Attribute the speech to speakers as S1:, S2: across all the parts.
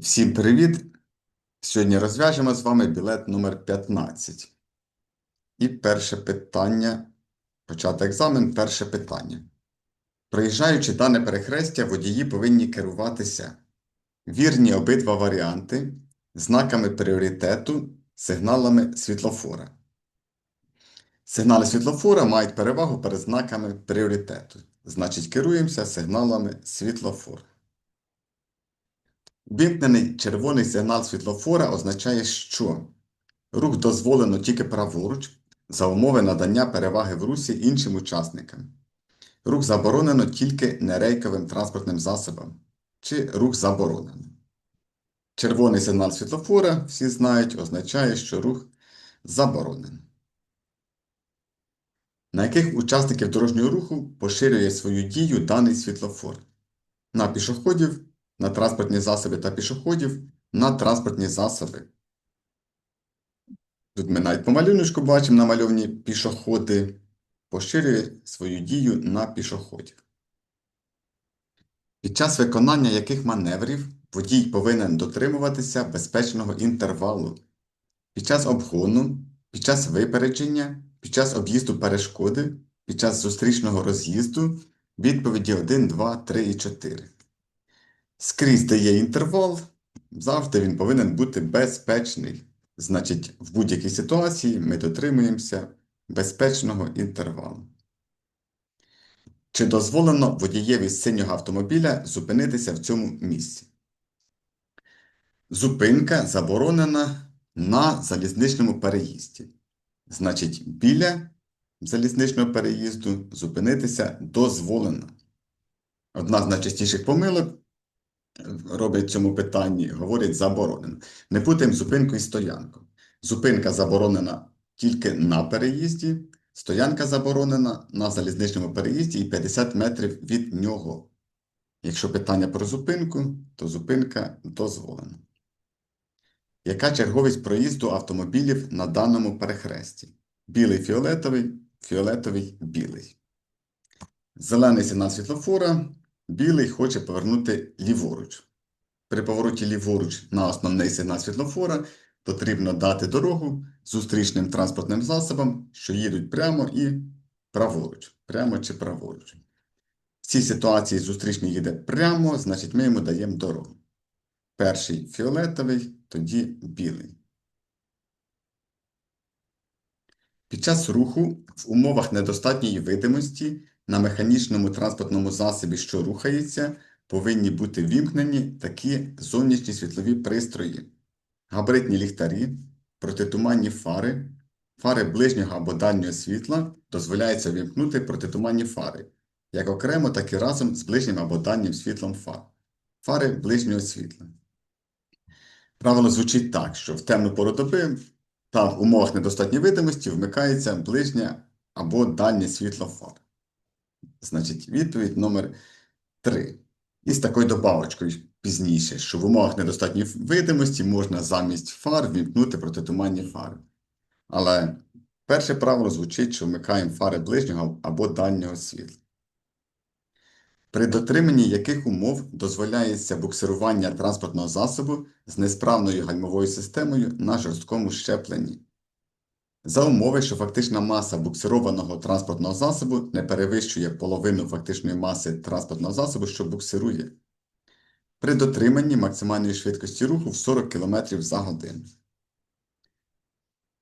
S1: Всім привіт! Сьогодні розв'яжемо з вами білет номер 15. І перше питання. Почати екзамен. Перше питання. Проїжджаючи дане перехрестя, водії повинні керуватися вірні обидва варіанти, знаками пріоритету, сигналами світлофора. Сигнали світлофора мають перевагу перед знаками пріоритету. Значить, керуємося сигналами світлофора. Вимкнений червоний сигнал світлофора означає, що рух дозволено тільки праворуч за умови надання переваги в русі іншим учасникам. Рух заборонено тільки нерейковим транспортним засобам, чи рух заборонено. Червоний сигнал світлофора, всі знають, означає, що рух заборонено. На яких учасників дорожнього руху поширює свою дію даний світлофор? На пішоходів, на транспортні засоби та пішоходів, на транспортні засоби. Тут ми навіть по малюночку бачимо намальовані пішоходи, поширює свою дію на пішоходів. Під час виконання яких маневрів водій повинен дотримуватися безпечного інтервалу під час обгону, під час випередження, під час об'їзду перешкоди, під час зустрічного роз'їзду, відповіді 1, 2, 3 і 4. Скрізь, де є інтервал, завжди він повинен бути безпечний. Значить, в будь-якій ситуації ми дотримуємося безпечного інтервалу. Чи дозволено водієві синього автомобіля зупинитися в цьому місці? Зупинка заборонена на залізничному переїзді. Значить, біля залізничного переїзду зупинитися дозволено. Одна з найчастіших помилок роблять в цьому питанні, говорять заборонено. Не путаємо зупинку і стоянку. Зупинка заборонена тільки на переїзді, стоянка заборонена на залізничному переїзді і 50 метрів від нього. Якщо питання про зупинку, то зупинка дозволена. Яка черговість проїзду автомобілів на даному перехресті? Білий фіолетовий, фіолетовий білий. Зелений сигнал світлофора, білий хоче повернути ліворуч. При повороті ліворуч на основний сигнал світлофора потрібно дати дорогу зустрічним транспортним засобам, що їдуть прямо і праворуч. Прямо чи праворуч. В цій ситуації зустрічний їде прямо, значить ми йому даємо дорогу. Перший фіолетовий, тоді білий. Під час руху в умовах недостатньої видимості на механічному транспортному засобі, що рухається, повинні бути вімкнені такі зовнішні світлові пристрої: габаритні ліхтарі, протитуманні фари, фари ближнього або дальнього світла дозволяється вімкнути протитуманні фари, як окремо, так і разом з ближнім або дальнім світлом фар. Фари ближнього світла. Правило звучить так, що в темну пору доби та в умовах недостатньої видимості вмикається ближнє або дальнє світло фар. Значить, відповідь номер 3. І з такою добавочкою пізніше, що в умовах недостатньої видимості можна замість фар вімкнути протитуманні фари. Але перше правило звучить, що вмикаємо фари ближнього або дальнього світла. При дотриманні яких умов дозволяється буксирування транспортного засобу з несправною гальмовою системою на жорсткому щепленні? За умови, що фактична маса буксированого транспортного засобу не перевищує половину фактичної маси транспортного засобу, що буксирує. При дотриманні максимальної швидкості руху в 40 км за годину.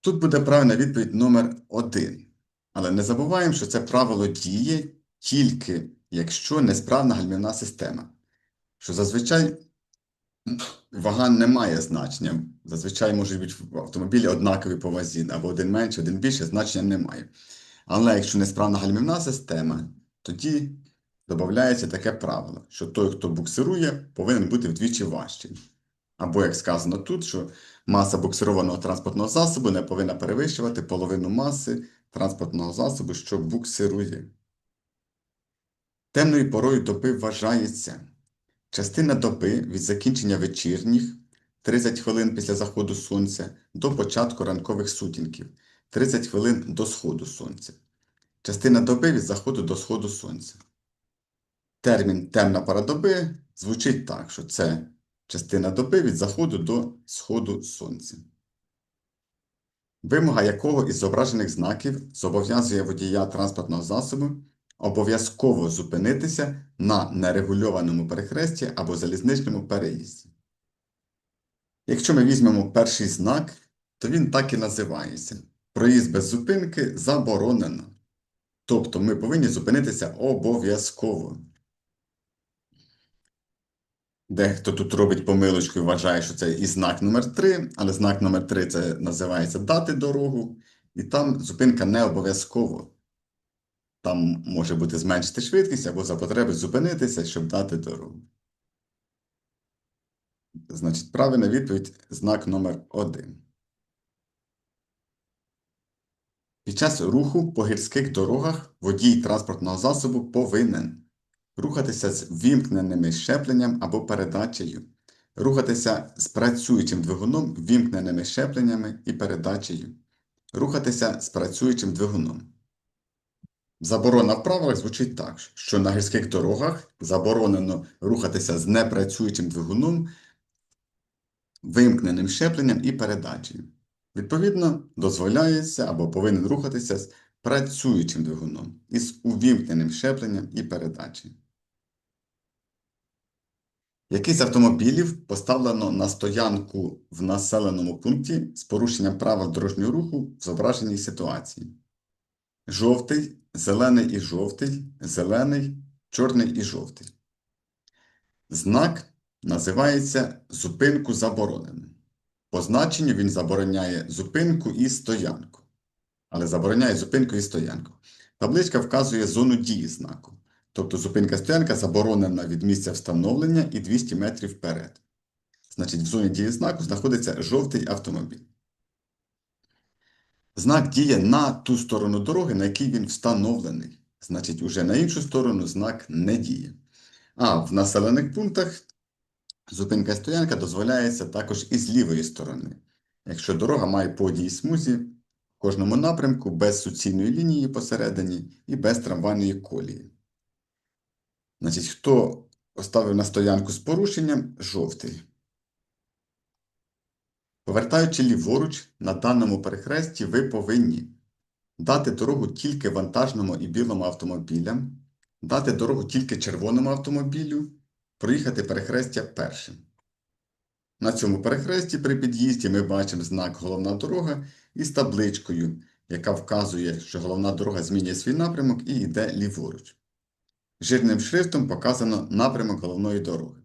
S1: Тут буде правильна відповідь номер 1. Але не забуваємо, що це правило діє тільки якщо несправна гальмівна система. Що зазвичай вага не має значення. Зазвичай можуть бути в автомобілі однакові по вазі, або один менше, один більше, значення немає. Але якщо несправна гальмівна система, тоді додається таке правило, що той, хто буксирує, повинен бути вдвічі важчий. Або, як сказано тут, що маса буксированого транспортного засобу не повинна перевищувати половину маси транспортного засобу, що буксирує. Темною порою доби вважається частина доби від закінчення вечірніх 30 хвилин після заходу сонця до початку ранкових сутінків 30 хвилин до сходу сонця. Частина доби від заходу до сходу сонця. Термін темна пора доби звучить так, що це частина доби від заходу до сходу сонця. Вимога якого із зображених знаків зобов'язує водія транспортного засобу обов'язково зупинитися на нерегульованому перехресті або залізничному переїзді. Якщо ми візьмемо перший знак, то він так і називається. Проїзд без зупинки заборонено. Тобто ми повинні зупинитися обов'язково. Дехто тут робить помилочку і вважає, що це і знак номер 3, але знак номер 3 це називається дати дорогу, і там зупинка не обов'язково. Там може бути зменшити швидкість або за потреби зупинитися, щоб дати дорогу. Значить, правильна відповідь знак номер 1. Під час руху по гірських дорогах водій транспортного засобу повинен рухатися з вімкненими щепленням або передачею, рухатися з працюючим двигуном, вімкненими щепленнями і передачею, рухатися з працюючим двигуном. Заборона в правилах звучить так, що на гірських дорогах заборонено рухатися з непрацюючим двигуном, вимкненим щепленням і передачею. Відповідно, дозволяється або повинен рухатися з працюючим двигуном із увімкненим щепленням і передачею. Який з автомобілів поставлено на стоянку в населеному пункті з порушенням правил дорожнього руху в зображеній ситуації? Жовтий, зелений і жовтий, зелений, чорний і жовтий. Знак називається зупинку заборонено. По значенню він забороняє зупинку і стоянку. Але забороняє зупинку і стоянку. Табличка вказує зону дії знаку. Тобто зупинка стоянка заборонена від місця встановлення і 200 метрів вперед. Значить, в зоні дії знаку знаходиться жовтий автомобіль. Знак діє на ту сторону дороги, на якій він встановлений. Значить, уже на іншу сторону знак не діє. А в населених пунктах зупинка стоянка дозволяється також і з лівої сторони. Якщо дорога має події смузі в кожному напрямку без суцільної лінії посередині і без трамвайної колії. Значить, хто поставив на стоянку з порушенням жовтий. Повертаючи ліворуч, на даному перехресті ви повинні дати дорогу тільки вантажному і білому автомобілям, дати дорогу тільки червоному автомобілю, проїхати перехрестя першим. На цьому перехресті при під'їзді ми бачимо знак Головна дорога із табличкою, яка вказує, що головна дорога змінює свій напрямок і йде ліворуч. Жирним шрифтом показано напрямок головної дороги.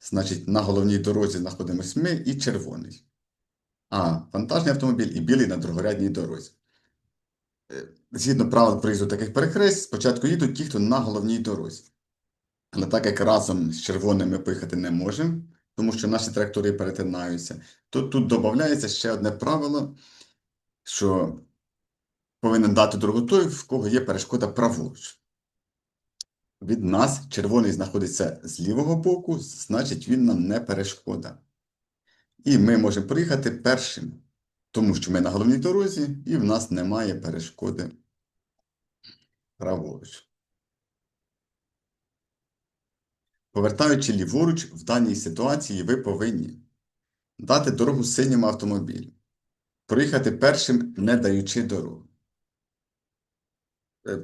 S1: Значить, на головній дорозі знаходимося ми і червоний. А вантажний автомобіль і білий на другорядній дорозі. Е, Згідно правил проїзду таких перехрест, спочатку їдуть ті, хто на головній дорозі. Але так як разом з червоним ми поїхати не можемо, тому що наші траєкторії перетинаються, то тут додається ще одне правило, що повинен дати дорогу той, в кого є перешкода праворуч. Від нас червоний знаходиться з лівого боку, значить він нам не перешкода. І ми можемо проїхати першим, тому що ми на головній дорозі і в нас немає перешкоди праворуч. Повертаючи ліворуч, в даній ситуації ви повинні дати дорогу синьому автомобілю, проїхати першим, не даючи дорогу. Е,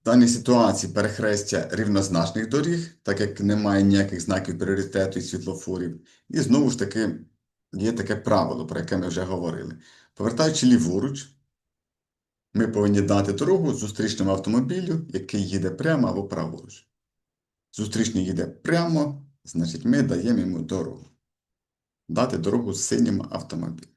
S1: В даній ситуації перехрестя рівнозначних доріг, так як немає ніяких знаків пріоритету і світлофорів. І знову ж таки є таке правило, про яке ми вже говорили. Повертаючи ліворуч, ми повинні дати дорогу зустрічному автомобілю, який їде прямо або праворуч. Зустрічний їде прямо, значить ми даємо йому дорогу. Дати дорогу синьому автомобілю.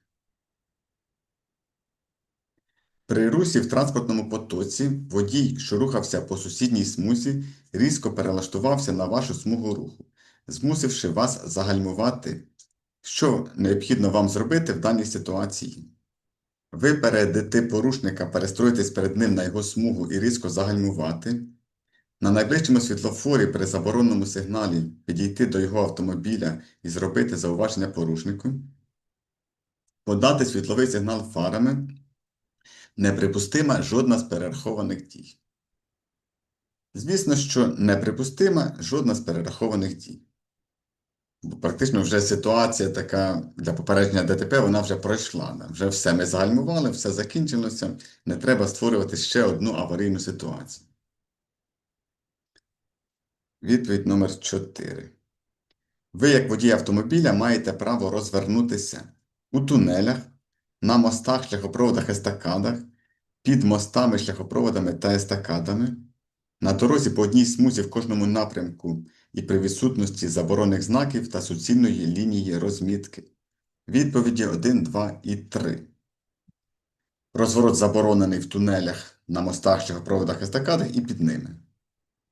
S1: При русі в транспортному потоці водій, що рухався по сусідній смузі, різко перелаштувався на вашу смугу руху, змусивши вас загальмувати. Що необхідно вам зробити в даній ситуації? Ви Випередити порушника, перестроїтись перед ним на його смугу і різко загальмувати. На найближчому світлофорі при забороненому сигналі підійти до його автомобіля і зробити зауваження порушнику. Подати світловий сигнал фарами. Неприпустима жодна з перерахованих дій. Звісно, що неприпустима жодна з перерахованих дій. Практично вже ситуація така для попередження ДТП, вона вже пройшла. Вже все ми загальмували, все закінчилося. Не треба створювати ще одну аварійну ситуацію. Відповідь номер 4. Ви, як водій автомобіля, маєте право розвернутися у тунелях, на мостах, шляхопроводах, естакадах, під мостами, шляхопроводами та естакадами, на дорозі по одній смузі в кожному напрямку і при відсутності заборонних знаків та суцільної лінії розмітки. Відповіді 1, 2 і 3. Розворот заборонений в тунелях, на мостах, шляхопроводах, естакадах і під ними.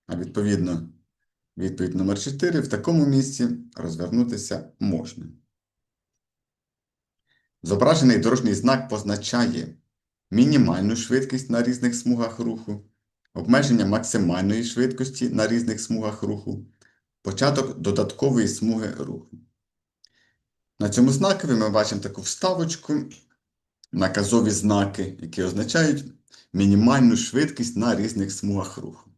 S1: А відповідно, відповідь номер 4. В такому місці розвернутися можна. Зображений дорожній знак позначає мінімальну швидкість на різних смугах руху, обмеження максимальної швидкості на різних смугах руху, початок додаткової смуги руху. На цьому знакові ми бачимо таку вставочку, наказові знаки, які означають мінімальну швидкість на різних смугах руху.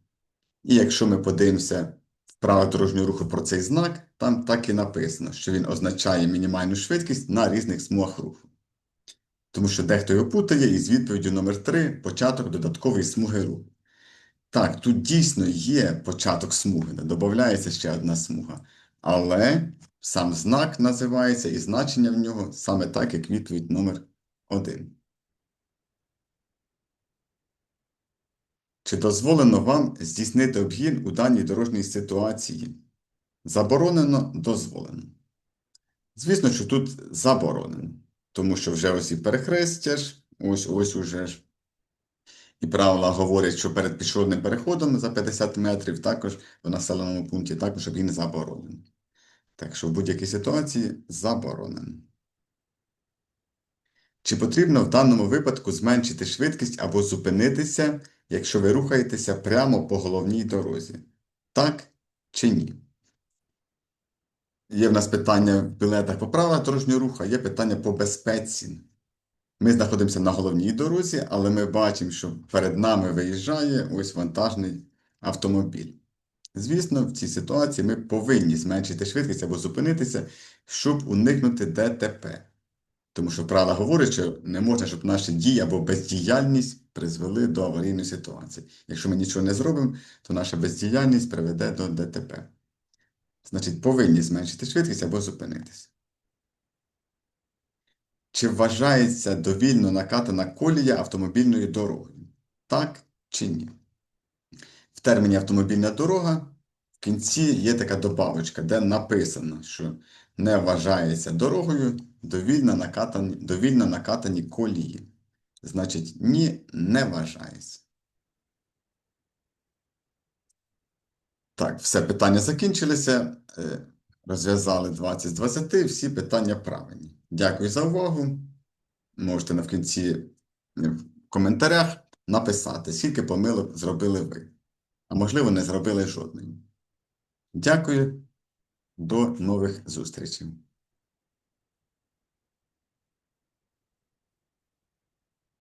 S1: І якщо ми подивимося в правилах дорожнього руху про цей знак, там так і написано, що він означає мінімальну швидкість на різних смугах руху. Тому що дехто його путає із відповіддю номер 3 початок додаткової смуги руху. Так, тут дійсно є початок смуги, не додається ще одна смуга. Але сам знак називається і значення в нього саме так, як відповідь номер 1. Чи дозволено вам здійснити обгін у даній дорожній ситуації? Заборонено, дозволено. Звісно, що тут заборонено, тому що вже ось і перехрестя ось ось уже ж. І правила говорять, що перед пішохідним переходом за 50 метрів також в населеному пункті також обгін заборонений. Так що в будь-якій ситуації заборонено. Чи потрібно в даному випадку зменшити швидкість або зупинитися, якщо ви рухаєтеся прямо по головній дорозі? Так чи ні? Є в нас питання в білетах по правилах дорожнього руху, є питання по безпеці. Ми знаходимося на головній дорозі, але ми бачимо, що перед нами виїжджає ось вантажний автомобіль. Звісно, в цій ситуації ми повинні зменшити швидкість або зупинитися, щоб уникнути ДТП. Тому що правила говорять, що не можна, щоб наші дії або бездіяльність призвели до аварійної ситуації. Якщо ми нічого не зробимо, то наша бездіяльність приведе до ДТП. Значить, повинні зменшити швидкість або зупинитися. Чи вважається довільно накатана колія автомобільною дорогою? Так чи ні? В терміні автомобільна дорога в кінці є така добавочка, де написано, що не вважається дорогою довільно накатані, довільно накатані колії. Значить, ні, не вважається. Так, все питання закінчилися. Розв'язали 20 з 20, всі питання правильні. Дякую за увагу. Можете на е, в коментарях написати, скільки помилок зробили ви. А можливо, не зробили жодної. Дякую. До нових зустрічей.